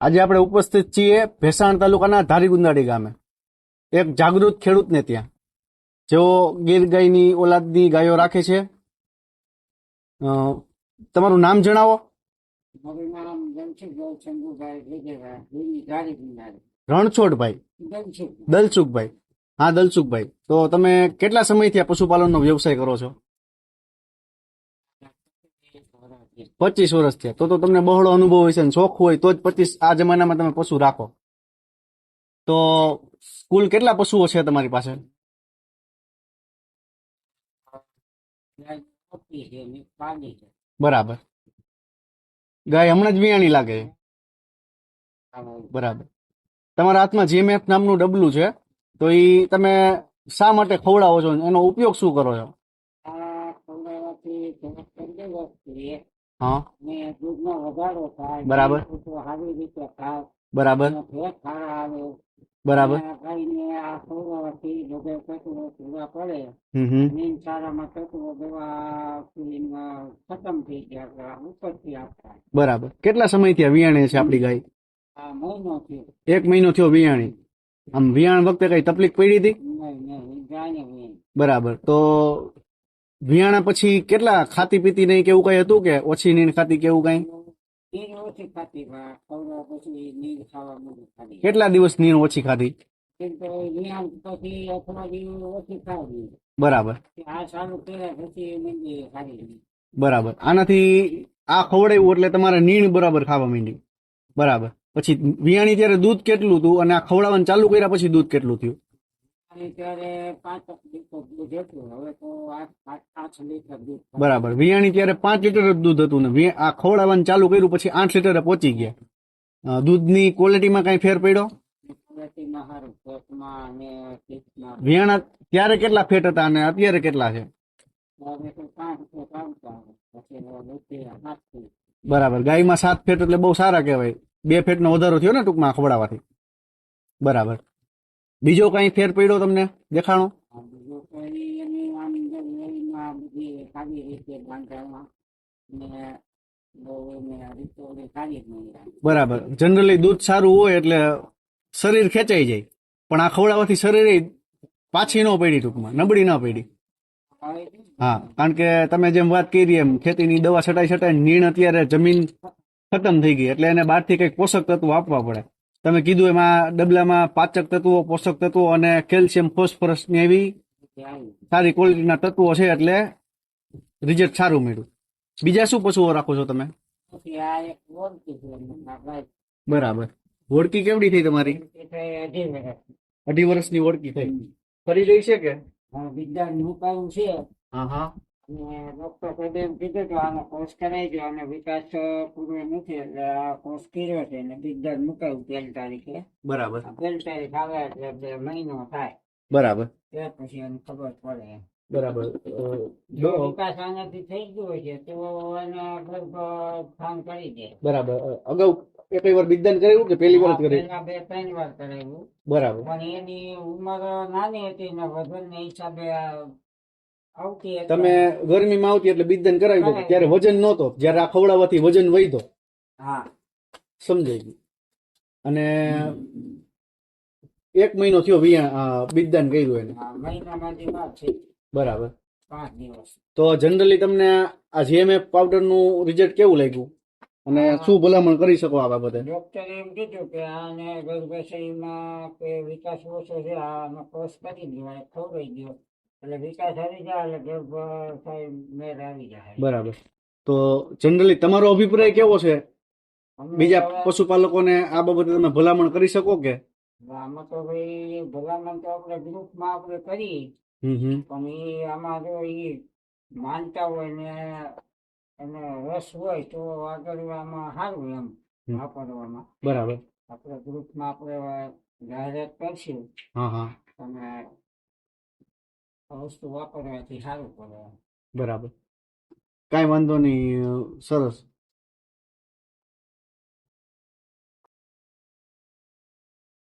આજે આપણે ઉપસ્થિત છીએ ભેસાણ તાલુકાના ધારીગુંદાડી ગામે. એક જાગૃત ખેડૂતને ત્યાં. જેઓ ગીર ગાયની ઓલાદની ગાયો રાખે છે. તમારું નામ જણાવો? રણછોડભાઈ? દલસુખભાઈ હા દલસુખભાઈ તો તમે કેટલા સમયથી આ પશુપાલનનો વ્યવસાય કરો છો? પચીસ વર્ષ થયા. તો તો તમને બહોળો અનુભવ છે ને શોખ હોય તો જ પચીસ, આ જમાનામાં તમે પશુ રાખો. તો કુલ કેટલા પશુઓ છે તમારી પાસે? બરાબર. ગાય હમણાં જ વિયાણી લાગે. બરાબર. તમારા હાથમાં જીએમએફ નામનું ડબલું છે, તો એ તમે શા માટે ખવડાવો છો? એનો ઉપયોગ શું કરો છો? હા? ને દૂધનો વધારો થાય બરાબર. સારી રીતે ખાય બરાબર. આવે. બરાબર. આ ખવડાવવાથી બધે તત્વો પૂરા પડે. નીમ સારામાં તત્વો દવા ખતમ થઈ ગયા ઉપરથી આપતા બરાબર. કેટલા સમયથી આ વિયાણે છે આપણી ગાય? આ મહિનો થયો. એક મહિનો થયો વિયાણી. આમ વિયાણ વખતે કઈ તકલીફ પડી હતી? બરાબર. તો વિયાણા પછી કેટલા ખાતી પીતી નહીં કેવું કઈ હતું કે ઓછી નીણ ખાતી કેવું કઈ? કેટલા દિવસ નીણ ઓછી ખાધી? બરાબર. બરાબર. આનાથી આ ખવડાવ્યું એટલે તમારે નીણ બરાબર ખાવા માંડી બરાબર. પછી વિયાણી ત્યારે દૂધ કેટલું હતું અને આ ખવડાવવાનું ચાલુ કર્યા પછી દૂધ કેટલું થયું? ત્યારે. બરાબર. વિયાણી ત્યારે પાંચ લીટર જ દૂધ હતું ને. આ ખવડાવવાનું ચાલુ કર્યું પછી આઠ લીટર પહોંચી ગયા. દૂધની ક્વોલિટીમાં કઈ ફેર પડ્યો? વિયાણા ત્યારે કેટલા ફેટ હતા અને અત્યારે કેટલા છે? બરાબર. ગાયમાં સાત ફેટ એટલે બહુ સારા કહેવાય. બે ફેટનો વધારો થયો ને ટૂંકમાં ખવડાવવાથી. બરાબર. બીજો કઈ ફેર પડ્યો તમને દેખાણો. બરાબર. જનરલી દૂધ સારું હોય એટલે શરીર ખેંચાઈ જાય. પણ આ ખવડાવવાથી શરીર પાછી ન પડી ટૂંકમાં, નબળી ન પડી. હા, કારણ કે તમે જેમ વાત કરી એમ, ખેતીની દવા છટાઈ છટાઈ નીણ અત્યારે જમીન ખતમ થઈ ગઈ, એટલે એને બહારથી કંઈક પોષક તત્વો આપવા પડે. તમે કીધું એમાં ડબલામાં પાચક તત્વો પોષક તત્વો અને કેલ્શિયમ ફોસ્ફરસની એવી સારી ક્વોલિટીના તત્વો છે એટલે રિઝલ્ટ સારું મળ્યું. બીજા શું પશુઓ રાખો છો તમે. બરાબર. વોડકી કેવડી થઈ તમારી? અઢી વર્ષની વોડકી થઈ. ફરી રહી છે કે? વિજ્ઞાન મુકાયું છે. હા હા. ડોક્ટર સાહેબે એમ કીધું કે આનો કોર્સ કરાવી દો અને વિકાસ પૂરો નથી એટલે આ કોર્સ કર્યો છે અને વિદ્યાર્થી મુકાયું પહેલી તારીખે. બરાબર. પહેલી તારીખ આવે એટલે મહિનો થાય. બરાબર. ત્યાર પછી એને ખબર પડે બરાબર. જો વિકાસ આનાથી થઈ ગયો છે તો એને ગર્ભ કરી દે. બરાબર. અગાઉ એક વાર વિદ્યાન કર્યું કે પહેલી વાર કર્યું બે ત્રણ વાર કરાવ્યું. બરાબર. પણ એની ઉંમર નાની હતી ને વજન ને હિસાબે તમે ગરમીમાં આવતી એટલે બિદ્દન કરાવી દો ત્યારે વજન નહોતો. જ્યારે આ ખવડાવવાથી વજન વધ્યો. હા. સમજાઈ ગયું. અને એક મહિનો થયો વિયા બિદ્દાન કર્યું એને. બરાબર. તો જનરલી તમને આ જીએમએફ પાવડરનું રિઝલ્ટ કેવું લાગ્યું? અને શું ભલામણ કરી શકો આ બાબતે? ડોક્ટર એમ કીધું કે આને ગર્ભાશયમાં કે વિકાસ ઓછો છે આનો કોર્સ કરી દેવાય ખવડાવી દો એટલે વિકાસ આવી જાય એટલે ગર્ભાશય મેળ આવી જાય. બરાબર. તો જનરલી તમારો અભિપ્રાય કેવો છે? બીજા પશુપાલકોને આ બાબતે તમે ભલામણ કરી શકો કે? આમાં તો ભાઈ ભલામણ તો આપણે ગ્રુપમાં આપણે કરી. પણ એ આમાં જો એ માનતા હોય ને એને રસ હોય તો આગળ આમાં સારું એમ. વાપરવામાં. બરાબર. આપણે ગ્રુપમાં આપણે જાહેરાત કરશું. હા હા. તમે આ વસ્તુ વાપરવાથી સારું પડે બરાબર. કાંઈ વાંધો નહીં સરસ.